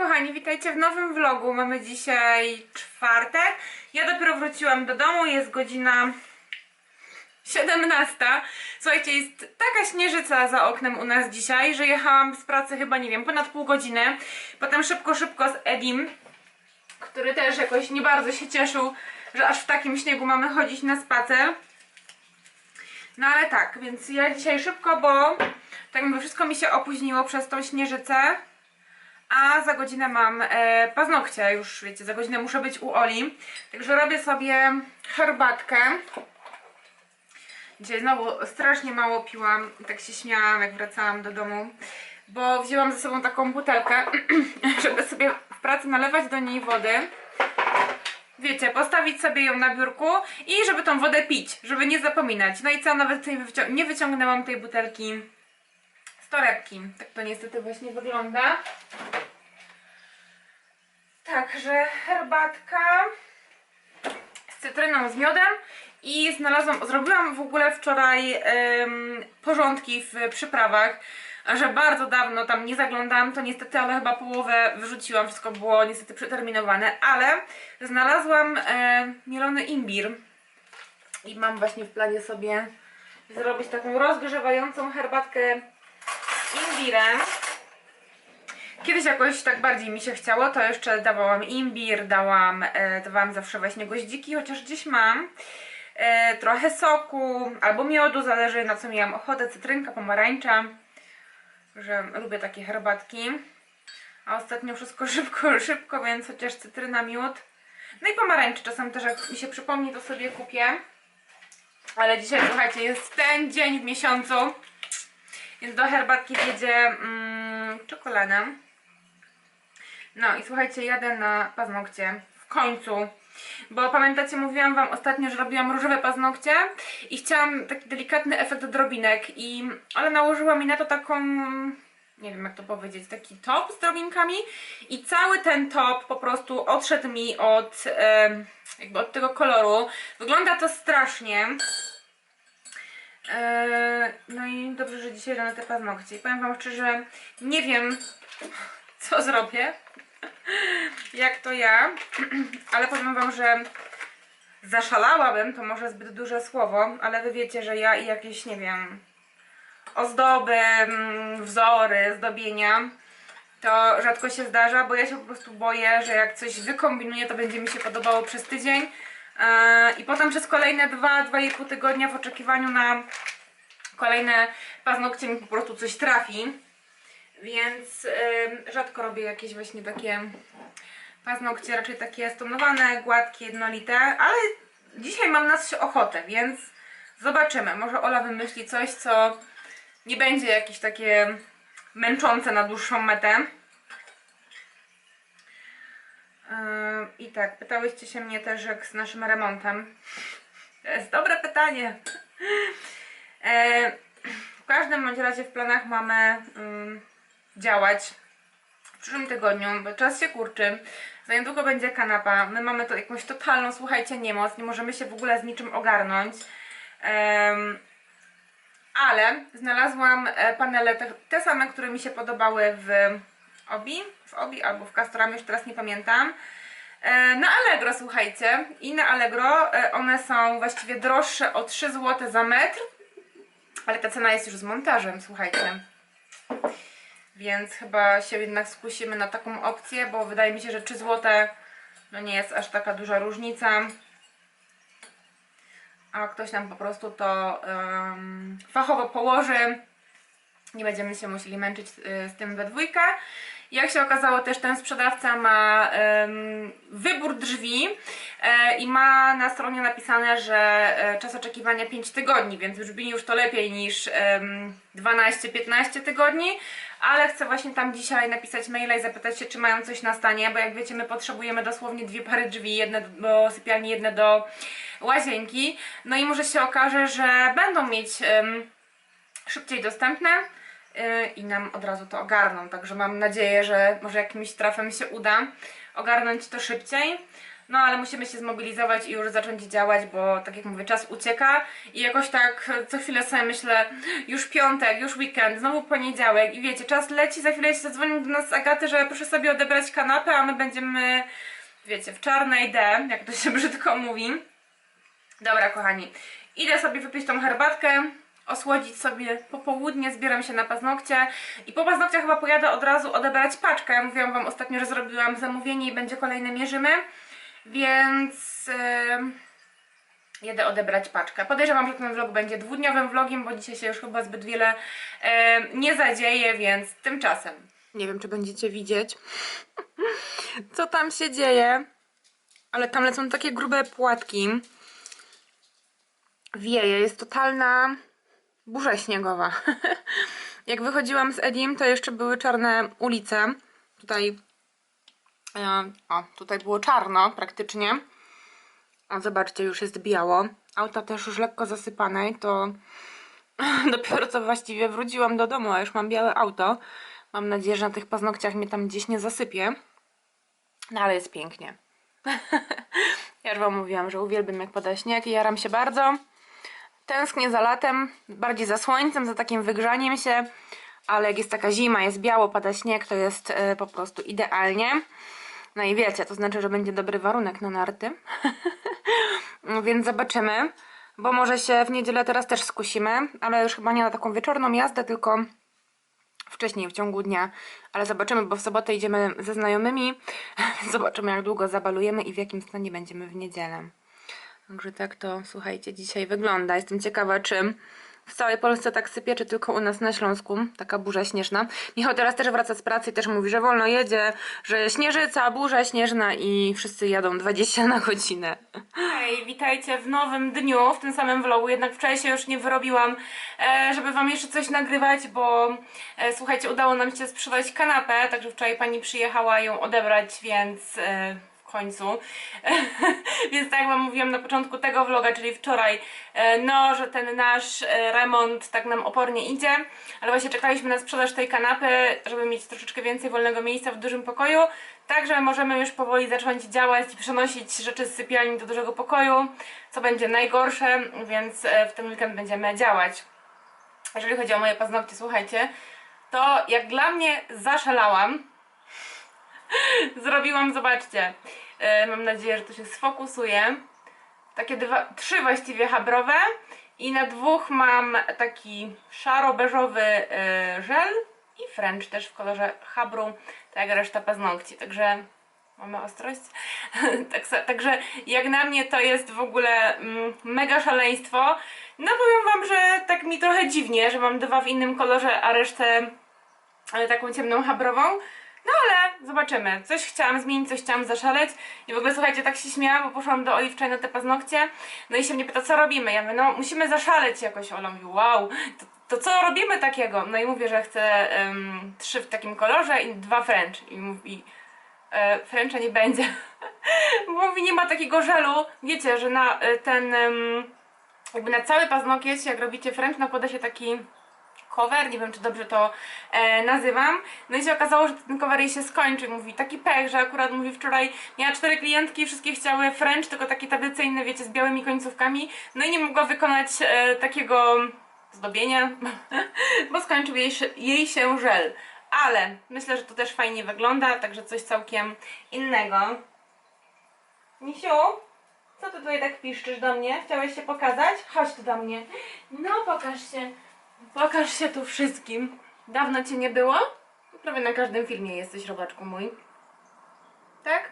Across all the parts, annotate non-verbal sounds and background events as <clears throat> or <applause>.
kochani, witajcie w nowym vlogu. Mamy dzisiaj czwartek. Ja dopiero wróciłam do domu, jest godzina 17. Słuchajcie, jest taka śnieżyca za oknem u nas dzisiaj, że jechałam z pracy chyba, nie wiem, ponad pół godziny. Potem szybko, szybko z Edim, który też jakoś nie bardzo się cieszył, że aż w takim śniegu mamy chodzić na spacer. No ale tak, więc ja dzisiaj szybko, bo tak jakby wszystko mi się opóźniło przez tą śnieżycę. A za godzinę mam e, paznokcie, już wiecie, za godzinę muszę być u Oli. Także robię sobie herbatkę. Dzisiaj znowu strasznie mało piłam tak się śmiałam jak wracałam do domu. Bo wzięłam ze sobą taką butelkę, <clears throat> żeby sobie w pracy nalewać do niej wody. Wiecie, postawić sobie ją na biurku i żeby tą wodę pić, żeby nie zapominać. No i co, nawet nie wyciągnęłam tej butelki torebki. Tak to niestety właśnie wygląda. Także herbatka z cytryną, z miodem i znalazłam, zrobiłam w ogóle wczoraj em, porządki w przyprawach, że bardzo dawno tam nie zaglądałam, to niestety, ale chyba połowę wyrzuciłam, wszystko było niestety przeterminowane, ale znalazłam mielony imbir i mam właśnie w planie sobie zrobić taką rozgrzewającą herbatkę imbirem. Kiedyś jakoś tak bardziej mi się chciało, to jeszcze dawałam imbir, dałam, e, dawałam zawsze właśnie goździki, chociaż gdzieś mam. E, trochę soku albo miodu, zależy na co miałam ochotę, cytrynka, pomarańcza. Że lubię takie herbatki. A ostatnio wszystko <laughs> szybko, szybko, więc chociaż cytryna, miód. No i pomarańcze czasem też jak mi się przypomni, to sobie kupię. Ale dzisiaj, słuchajcie, jest ten dzień w miesiącu, więc do herbatki wiedzie mm, czekoladę. No i słuchajcie, jadę na paznokcie. W końcu. Bo pamiętacie, mówiłam wam ostatnio, że robiłam różowe paznokcie i chciałam taki delikatny efekt drobinek i... Ale nałożyła mi na to taką... Nie wiem jak to powiedzieć, taki top z drobinkami i cały ten top po prostu odszedł mi od jakby od tego koloru. Wygląda to strasznie. Eee, no i dobrze, że dzisiaj rano te paznokcie. I powiem wam szczerze, nie wiem <laughs> co zrobię, <laughs> jak to ja, <clears throat> ale powiem wam, że zaszalałabym, to może zbyt duże słowo, ale wy wiecie, że ja i jakieś, nie wiem, ozdoby, mm, wzory, zdobienia, to rzadko się zdarza, bo ja się po prostu boję, że jak coś wykombinuję, to będzie mi się podobało przez tydzień i potem przez kolejne 2-2,5 tygodnia w oczekiwaniu na kolejne paznokcie mi po prostu coś trafi. Więc rzadko robię jakieś właśnie takie paznokcie, raczej takie stonowane, gładkie, jednolite, ale dzisiaj mam na coś ochotę, więc zobaczymy. Może Ola wymyśli coś, co nie będzie jakieś takie męczące na dłuższą metę. Yy, I tak, pytałyście się mnie też jak z naszym remontem. To jest dobre pytanie. E, w każdym bądź razie w planach mamy ym, działać w przyszłym tygodniu, bo czas się kurczy. Za niedługo będzie kanapa. My mamy to jakąś totalną, słuchajcie, niemoc. Nie możemy się w ogóle z niczym ogarnąć. Ale znalazłam e, panele te, te same, które mi się podobały w Obi, w Obi albo w Castoramie, już teraz nie pamiętam. E, Na Allegro, słuchajcie, i na Allegro e, one są właściwie droższe o 3 zł za metr, ale ta cena jest już z montażem, słuchajcie. Więc chyba się jednak skusimy na taką opcję, bo wydaje mi się, że 3 zł no nie jest aż taka duża różnica. A ktoś nam po prostu to em, fachowo położy. Nie będziemy się musieli męczyć y, z tym we dwójkę. Jak się okazało, też ten sprzedawca ma em, wybór drzwi e, i ma na stronie napisane, że e, czas oczekiwania 5 tygodni, więc brzmi już to lepiej niż em, 12-15 tygodni, ale chcę właśnie tam dzisiaj napisać maila i zapytać się, czy mają coś na stanie, bo jak wiecie, my potrzebujemy dosłownie dwie pary drzwi, jedne do sypialni, jedne do łazienki, no i może się okaże, że będą mieć em, szybciej dostępne i nam od razu to ogarną. Także mam nadzieję, że może jakimś trafem się uda ogarnąć to szybciej. No ale musimy się zmobilizować i już zacząć działać, bo tak jak mówię, czas ucieka i jakoś tak co chwilę sobie myślę, już piątek, już weekend, znowu poniedziałek i wiecie, czas leci, za chwilę się zadzwoni do nas Agaty, że proszę sobie odebrać kanapę, a my będziemy, wiecie, w czarnej D, jak to się <laughs> brzydko mówi. Dobra, kochani, idę sobie wypić tą herbatkę, osłodzić sobie popołudnie, zbieram się na paznokcie i po paznokciach chyba pojadę od razu odebrać paczkę. Mówiłam Wam ostatnio, że zrobiłam zamówienie i będzie kolejne mierzymy, więc em, jedę odebrać paczkę. Podejrzewam, że ten vlog będzie dwudniowym vlogiem, bo dzisiaj się już chyba zbyt wiele nie zadzieje, więc tymczasem. Nie wiem, czy będziecie widzieć, <laughs> co tam się dzieje, ale tam lecą takie grube płatki wieje, jest totalna burza śniegowa. <laughs> Jak wychodziłam z Edim, to jeszcze były czarne ulice. Tutaj, e, o, tutaj było czarno praktycznie. A zobaczcie, już jest biało. Auta też już lekko zasypane i to <laughs> dopiero co właściwie wróciłam do domu, a już mam białe auto. Mam nadzieję, że na tych paznokciach mnie tam gdzieś nie zasypie. No ale jest pięknie. <laughs> Ja już Wam mówiłam, że uwielbiam jak pada śnieg i jaram się bardzo. Tęsknię za latem, bardziej za słońcem, za takim wygrzaniem się, ale jak jest taka zima, jest biało, pada śnieg, to jest e, po prostu idealnie. No i wiecie, to znaczy, że będzie dobry warunek na narty. <laughs> Więc zobaczymy, bo może się w niedzielę teraz też skusimy, ale już chyba nie na taką wieczorną jazdę, tylko wcześniej w ciągu dnia, ale zobaczymy, bo w sobotę idziemy ze znajomymi. <laughs> Zobaczymy, jak długo zabalujemy i w jakim stanie będziemy w niedzielę. Także tak to, słuchajcie, dzisiaj wygląda. Jestem ciekawa, czy w całej Polsce tak sypie, czy tylko u nas na Śląsku. Taka burza śnieżna. Michał teraz też wraca z pracy i też mówi, że wolno jedzie, że śnieżyca, burza śnieżna i wszyscy jadą 20 na godzinę. Hej, witajcie w nowym dniu, w tym samym vlogu. Jednak wczoraj się już nie wyrobiłam, e, żeby wam jeszcze coś nagrywać, bo e, słuchajcie, udało nam się sprzedać kanapę, także wczoraj pani przyjechała ją odebrać, więc... Końcu. <laughs> Więc tak jak Wam mówiłam na początku tego vloga, czyli wczoraj, e, no, że ten nasz e, remont tak nam opornie idzie, ale właśnie czekaliśmy na sprzedaż tej kanapy, żeby mieć troszeczkę więcej wolnego miejsca w dużym pokoju, także możemy już powoli zacząć działać i przenosić rzeczy z sypialni do dużego pokoju, co będzie najgorsze, więc e, w ten weekend będziemy działać. Jeżeli chodzi o moje paznokcie, słuchajcie, to jak dla mnie zaszalałam, <laughs> zrobiłam, zobaczcie. E, mam nadzieję, że to się sfokusuje. Takie dwa, trzy właściwie habrowe i na dwóch mam taki szaro-beżowy e, żel i French też w kolorze habru, tak jak reszta paznokci, także mamy ostrość. <laughs> tak, także jak na mnie to jest w ogóle mm, mega szaleństwo. No powiem wam, że tak mi trochę dziwnie, że mam dwa w innym kolorze, a resztę ale taką ciemną habrową. No ale zobaczymy. Coś chciałam zmienić, coś chciałam zaszaleć. I w ogóle słuchajcie, tak się śmiałam, bo poszłam do Oli na te paznokcie. No i się mnie pyta, co robimy? Ja mówię, no musimy zaszaleć jakoś. Ola mówi, wow, to, to co robimy takiego? No i mówię, że chcę em, trzy w takim kolorze i dwa French. I mówi, e, Frencha nie będzie. <laughs> mówi, nie ma takiego żelu. Wiecie, że na e, ten, em, jakby na cały paznokieć, jak robicie French, nakłada się taki cover, nie wiem czy dobrze to e, nazywam. No i się okazało, że ten cover jej się skończy. Mówi taki pech, że akurat mówi wczoraj miała cztery klientki, wszystkie chciały French, tylko taki tradycyjny, wiecie, z białymi końcówkami. No i nie mogła wykonać e, takiego zdobienia, <laughs> bo skończył jej, jej się żel. Ale myślę, że to też fajnie wygląda, także coś całkiem innego. Misiu, co ty tutaj tak piszczysz do mnie? Chciałeś się pokazać? Chodź tu do mnie. No, pokaż się. Pokaż się tu wszystkim. Dawno cię nie było? Prawie na każdym filmie jesteś, robaczku mój. Tak?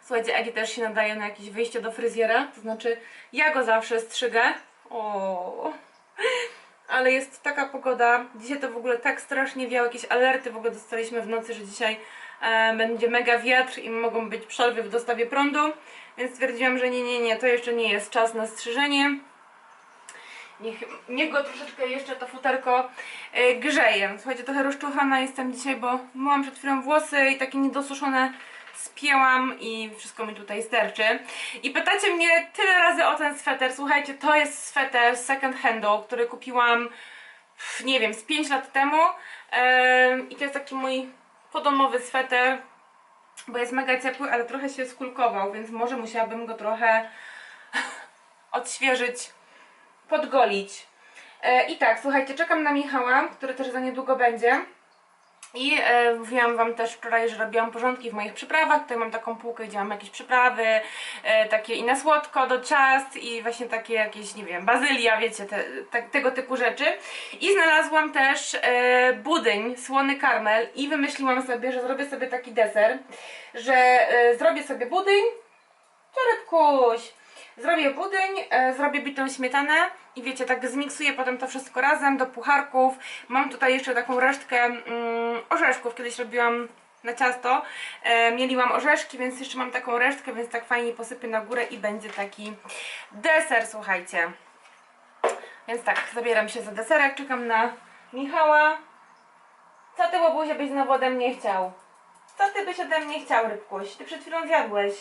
Słuchajcie, Egi też się nadaje na jakieś wyjście do fryzjera. To znaczy, ja go zawsze strzygę. O. Ale jest taka pogoda. Dzisiaj to w ogóle tak strasznie wiało. Jakieś alerty w ogóle dostaliśmy w nocy, że dzisiaj e, będzie mega wiatr i mogą być przerwy w dostawie prądu. Więc stwierdziłam, że nie, nie, nie, to jeszcze nie jest czas na strzyżenie. Niech, niech go troszeczkę jeszcze to futerko e, grzeje. Słuchajcie, trochę rozczuchana jestem dzisiaj, bo myłam przed chwilą włosy i takie niedosuszone spięłam i wszystko mi tutaj sterczy. I pytacie mnie tyle razy o ten sweter. Słuchajcie, to jest sweter second handu, który kupiłam, nie wiem, z 5 lat temu. Em, I to jest taki mój podomowy sweter. bo jest mega ciepły, ale trochę się skulkował, więc może musiałabym go trochę <laughs> odświeżyć, podgolić. E, I tak, słuchajcie, czekam na Michała, który też za niedługo będzie. I e, mówiłam Wam też wczoraj, że robiłam porządki w moich przyprawach. Tutaj mam taką półkę, gdzie mam jakieś przyprawy, e, takie i na słodko, do ciast i właśnie takie jakieś, nie wiem, bazylia, wiecie, te, te, tego typu rzeczy. I znalazłam też e, budyń, słony karmel i wymyśliłam sobie, że zrobię sobie taki deser, że e, zrobię sobie budyń, Czeretkuś! Zrobię budyń, e, zrobię bitą śmietanę i wiecie, tak zmiksuję potem to wszystko razem do pucharków. Mam tutaj jeszcze taką resztkę mm, orzeszków, kiedyś robiłam na ciasto. E, mieliłam orzeszki, więc jeszcze mam taką resztkę, więc tak fajnie posypię na górę i będzie taki deser, słuchajcie. Więc tak, zabieram się za deserek, czekam na Michała. Co ty, łobuzie, byś znowu ode mnie chciał? Co ty byś ode mnie chciał, rybkuś? Ty przed chwilą zjadłeś.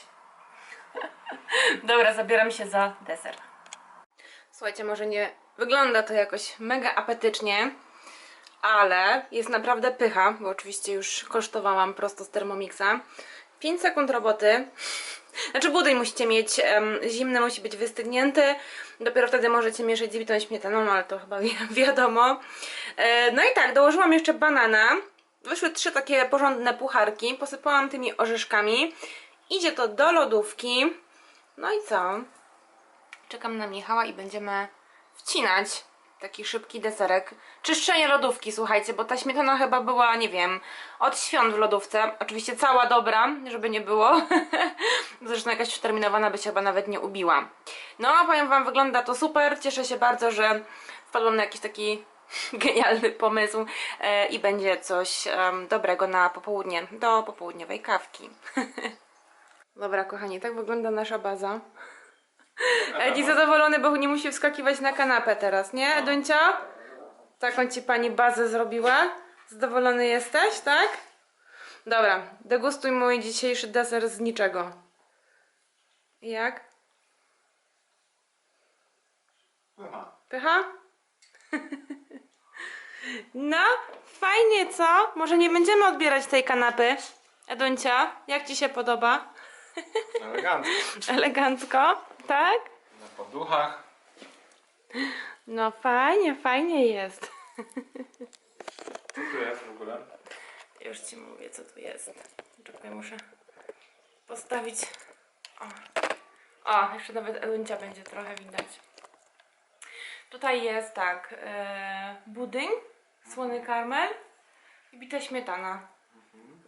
Dobra, zabieram się za deser. Słuchajcie, może nie wygląda to jakoś mega apetycznie, ale jest naprawdę pycha, bo oczywiście już kosztowałam prosto z Thermomixa. 5 sekund roboty. <laughs> Znaczy budyń musicie mieć em, zimny, musi być wystygnięty. Dopiero wtedy możecie mieszać z bitą śmietaną, ale to chyba <laughs> wi- wiadomo. E, no i tak, dołożyłam jeszcze banana. Wyszły trzy takie porządne pucharki. Posypałam tymi orzeszkami. Idzie to do lodówki. No i co? Czekam na Michała i będziemy wcinać taki szybki deserek. Czyszczenie lodówki, słuchajcie, bo ta śmietana chyba była, nie wiem, od świąt w lodówce. Oczywiście cała dobra, żeby nie było. <laughs> Zresztą jakaś przeterminowana by się chyba nawet nie ubiła. No, a powiem wam, wygląda to super. Cieszę się bardzo, że wpadłam na jakiś taki <laughs> genialny pomysł e, i będzie coś dobrego na popołudnie, do popołudniowej kawki. <laughs> Dobra, kochani, tak wygląda nasza baza. <laughs> Edi zadowolony, bo nie musi wskakiwać na kanapę teraz, nie, Duncia? Taką ci pani bazę zrobiła? Zadowolony jesteś, tak? Dobra, degustuj mój dzisiejszy deser z niczego. Jak? Aha. Pycha? <laughs> No, fajnie, co? Może nie będziemy odbierać tej kanapy? Eduncia, jak ci się podoba? Elegancko. Elegancko, tak? Na poduchach. No fajnie, fajnie jest. Co tu jest w ogóle? Już ci mówię, co tu jest. Czekaj, muszę postawić. O, o jeszcze nawet Eduncia będzie trochę widać. Tutaj jest tak, e, budyń, słony karmel i bita śmietana.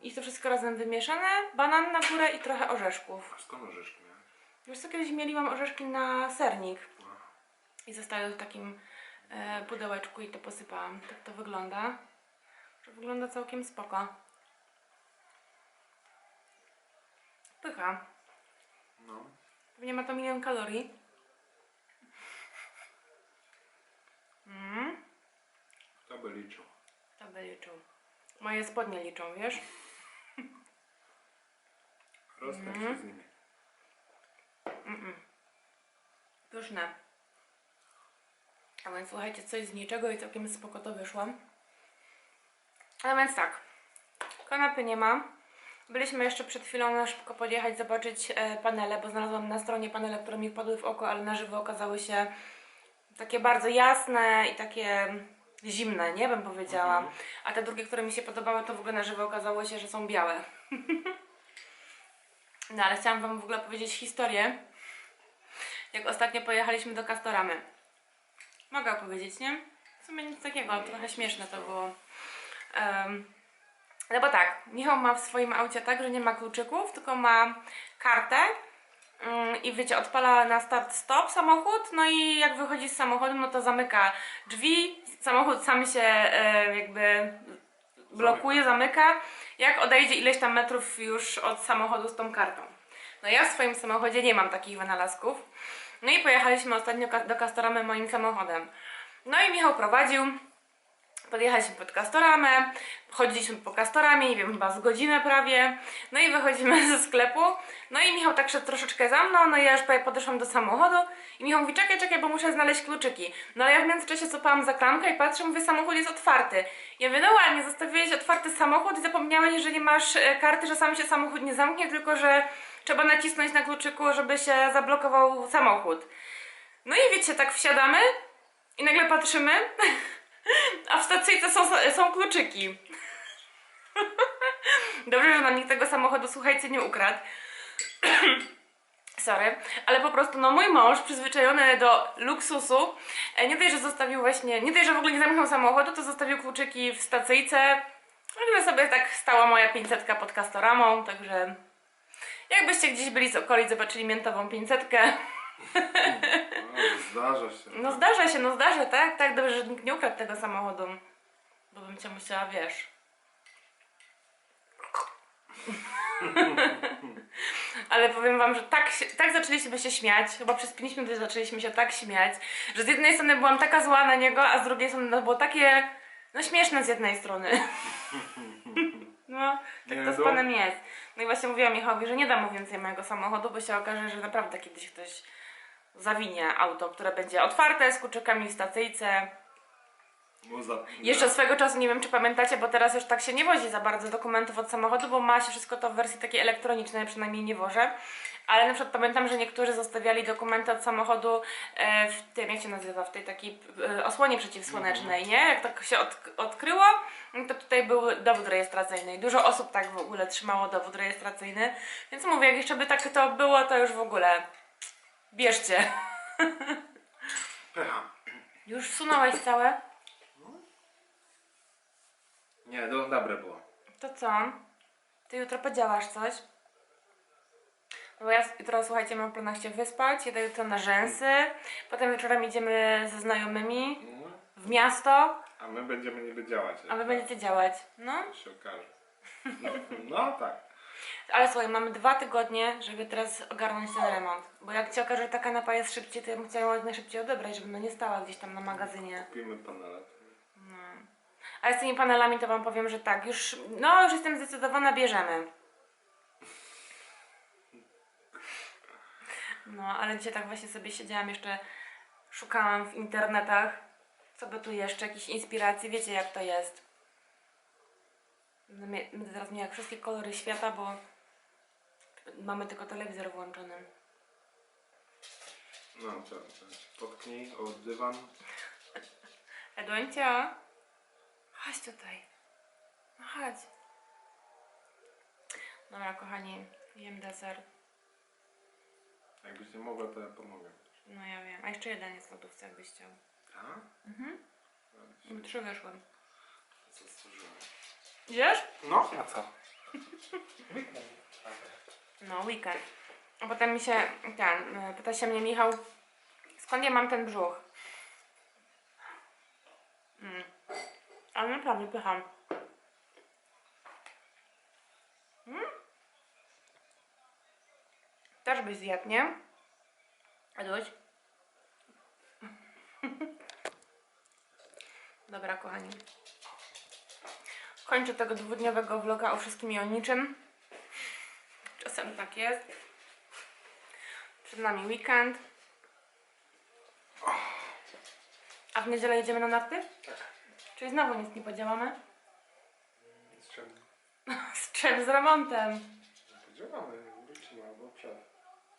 I to wszystko razem wymieszane, banan na górę i trochę orzeszków. Skąd orzeszki miałem? Wiesz co, kiedyś mieliłam orzeszki na sernik i zostały w takim e, pudełeczku i to posypałam. Tak to wygląda. Że wygląda całkiem spoko. Pycha. No. Pewnie ma to milion kalorii. Mm, To by liczył. to by liczył. Moje spodnie liczą, wiesz? Rozstać Mhm. się z nimi. Pyszne. A więc słuchajcie, coś z niczego i całkiem spoko to wyszło. A więc tak, kanapy nie ma. Byliśmy jeszcze przed chwilą na szybko podjechać, zobaczyć e, panele, bo znalazłam na stronie panele, które mi wpadły w oko, ale na żywo okazały się takie bardzo jasne i takie zimne, nie bym powiedziała. A te drugie, które mi się podobały, to w ogóle na żywo okazało się, że są białe. <laughs> no ale chciałam Wam w ogóle powiedzieć historię, jak ostatnio pojechaliśmy do Castoramy. Mogę opowiedzieć, nie? W sumie nic takiego, ale trochę śmieszne to było. Em, no bo tak, Michał ma w swoim aucie tak, że nie ma kluczyków, tylko ma kartę mm, i wiecie, odpala na start stop samochód, no i jak wychodzi z samochodu, no to zamyka drzwi, samochód sam się e, jakby blokuje, zamyka, jak odejdzie ileś tam metrów już od samochodu z tą kartą. No ja w swoim samochodzie nie mam takich wynalazków. No i pojechaliśmy ostatnio do Castoramy moim samochodem. No i Michał prowadził. Podjechaliśmy pod Castoramę, chodziliśmy po Castoramie, nie wiem, chyba z godzinę prawie. No i wychodzimy <laughs> ze sklepu. No i Michał tak szedł troszeczkę za mną, no i ja już podeszłam do samochodu i Michał mówi, czekaj, czekaj, bo muszę znaleźć kluczyki. No ale ja w międzyczasie złapałam za klamkę i patrzę, mówię, samochód jest otwarty. Ja mówię, no ładnie, zostawiłeś otwarty samochód i zapomniałeś, że nie masz e, karty, że sam się samochód nie zamknie, tylko że trzeba nacisnąć na kluczyku, żeby się zablokował samochód. No i wiecie, tak wsiadamy i nagle patrzymy, <laughs> a w stacyjce są, są kluczyki. <laughs> Dobrze, że nam nikt tego samochodu, słuchajcie, nie ukradł. <clears throat> Sorry, ale po prostu no mój mąż przyzwyczajony do luksusu, e, nie dość, że zostawił właśnie, nie dość, że w ogóle nie zamknął samochodu, to zostawił kluczyki w stacyjce. Także sobie tak stała moja 500 pod Castoramą, także jakbyście gdzieś byli z okolic, zobaczyli miętową 500. <laughs> No, zdarza się. No zdarza się, no zdarza, tak? Tak, dobrze, że nikt nie ukradł tego samochodu. Bo bym cię musiała, wiesz. <laughs> Ale powiem wam, że tak, się, tak zaczęliśmy się śmiać, chyba przez 5 minut zaczęliśmy się tak śmiać, że z jednej strony byłam taka zła na niego, a z drugiej strony to było takie, no śmieszne z jednej strony. <laughs> No, tak Nie, to z no. panem jest. No i właśnie mówiłam Michałowi, że nie dam mu więcej mojego samochodu, bo się okaże, że naprawdę kiedyś ktoś zawinie auto, które będzie otwarte z kluczykami w stacyjce. Bo za... Jeszcze swego czasu, nie wiem czy pamiętacie, bo teraz już tak się nie wozi za bardzo dokumentów od samochodu, bo ma się wszystko to w wersji takiej elektronicznej, przynajmniej nie wożę. Ale na przykład pamiętam, że niektórzy zostawiali dokumenty od samochodu e, w tym, jak się nazywa, w tej takiej e, osłonie przeciwsłonecznej, nie? Jak tak się od, odkryło, no to tutaj był dowód rejestracyjny i dużo osób tak w ogóle trzymało dowód rejestracyjny. Więc mówię, jak jeszcze by tak to było, to już w ogóle bierzcie. Pycha. Już wsunąłeś całe? Nie, to dobre było. To co? Ty jutro podziałasz coś? No Bo ja jutro, słuchajcie, mam w planach się wyspać, jedę jutro na rzęsy, potem wieczorem idziemy ze znajomymi No, w miasto, A my będziemy niby działać. a wy będziecie działać. No, To się okaże. No tak. Ale słuchaj, mamy dwa tygodnie, żeby teraz ogarnąć ten remont. Bo jak ci okaże, że ta kanapa jest szybciej, to ja bym chciała ją jak najszybciej odebrać, żeby ona nie stała gdzieś tam na magazynie. Kupimy panele. Ale z tymi panelami to wam powiem, że tak, już, no już jestem zdecydowana, bierzemy. No, ale dzisiaj tak właśnie sobie siedziałam jeszcze, szukałam w internetach, co by tu jeszcze, jakieś inspiracji, wiecie jak to jest. Będę Będę teraz miała wszystkie kolory świata, bo mamy tylko telewizor włączony. No co się potknij o dywan. Edłońcia, chodź tutaj. No chodź. Dobra, kochani, jem deser. Jakbyś nie mogła, to ja pomogę. No ja wiem. A jeszcze jeden jest w lodówce, jakbyś chciał. A? Mhm. Trzy wyszłem. Co stworzyłem? Idziesz? No, a co? <laughs> No, weekend. A potem mi się, ten, y, pyta się mnie Michał, skąd ja mam ten brzuch? Mm. Ale naprawdę pycham. Mm. Też byś zjadł, nie? Aduś? <laughs> Dobra, kochani. Kończę tego dwudniowego vloga o wszystkim i o niczym. Czasem tak jest. Przed nami weekend. A w niedzielę jedziemy na narty? Tak. Czyli znowu nic nie podziałamy? Z czym? <laughs> Z czym? Z remontem. Podziałamy, wrócimy albo przed.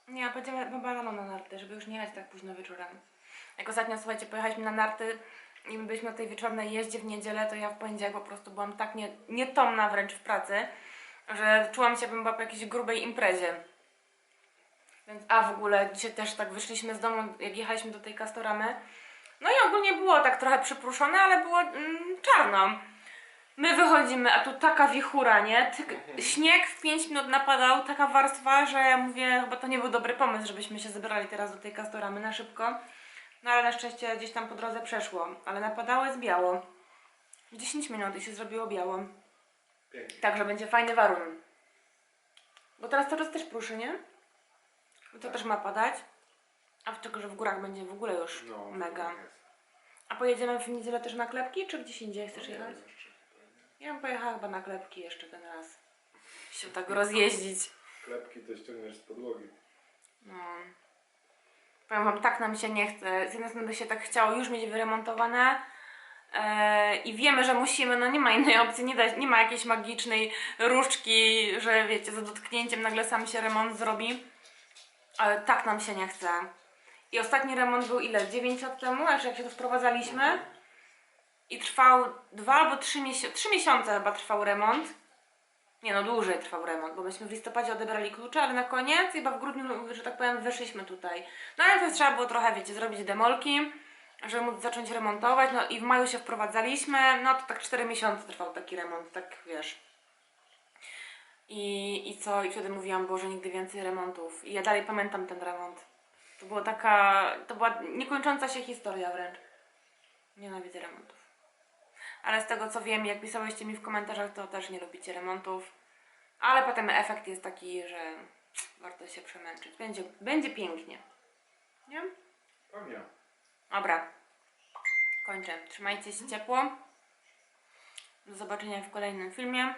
Nie, a będziemy chyba rano na narty, żeby już nie jechać tak późno wieczorem. Jak ostatnio, słuchajcie, pojechaliśmy na narty i my byliśmy na tej wieczornej jeździe w niedzielę, to ja w poniedziałek po prostu byłam tak nie, nietomna wręcz w pracy, że czułam się, jakbym była po jakiejś grubej imprezie. Więc, a w ogóle dzisiaj też tak wyszliśmy z domu, jak jechaliśmy do tej Castoramy. No i ogólnie było tak trochę przypruszone, ale było mm, czarno. My wychodzimy, a tu taka wichura, nie? Ty, śnieg w 5 minut napadał, taka warstwa, że ja mówię, chyba to nie był dobry pomysł, żebyśmy się zebrali teraz do tej kastoramy na szybko. No ale na szczęście gdzieś tam po drodze przeszło, ale napadało jest biało. 10 minut i się zrobiło biało. Pięknie. Także będzie fajny warun. Bo teraz coraz też pruszy, nie? Bo to też ma padać. A w czego, że w górach będzie w ogóle już No, mega. tak. A pojedziemy w niedzielę też na klepki, czy gdzieś indziej chcesz Nie jechać? jeszcze? Ja bym pojechała chyba na klepki jeszcze ten raz. Się <laughs> tak rozjeździć. Klepki to ściągniesz z podłogi. No. Powiem wam, tak nam się nie chce. Z jednej strony by się tak chciało już mieć wyremontowane i wiemy, że musimy, no nie ma innej opcji, nie, da, nie ma jakiejś magicznej różdżki, że wiecie, za dotknięciem nagle sam się remont zrobi. Ale tak nam się nie chce. I ostatni remont był ile? 9 lat temu, aż jak się tu wprowadzaliśmy. I trwał dwa albo trzy miesiące, trzy miesiące chyba trwał remont. Nie no, dłużej trwał remont, bo myśmy w listopadzie odebrali klucze, ale na koniec, chyba w grudniu, że tak powiem, weszliśmy tutaj. No ale to trzeba było trochę, wiecie, zrobić demolki, żeby móc zacząć remontować, no i w maju się wprowadzaliśmy, no to tak 4 miesiące trwał taki remont, tak wiesz. I, I co? I wtedy mówiłam, Boże, nigdy więcej remontów. I ja dalej pamiętam ten remont. To była taka, to była niekończąca się historia wręcz. Nienawidzę remontów. Ale z tego co wiem, jak pisałyście mi w komentarzach, to też nie lubicie remontów. Ale potem efekt jest taki, że warto się przemęczyć. Będzie, będzie pięknie. Nie? Pewnie. Dobra. Kończę. Trzymajcie się ciepło. Do zobaczenia w kolejnym filmie.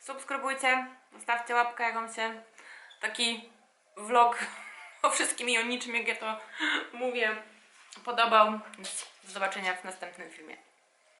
Subskrybujcie, zostawcie łapkę, jak wam się taki vlog <laughs> o wszystkim i o niczym, jak ja to <laughs> mówię, podobał. Do zobaczenia w następnym filmie.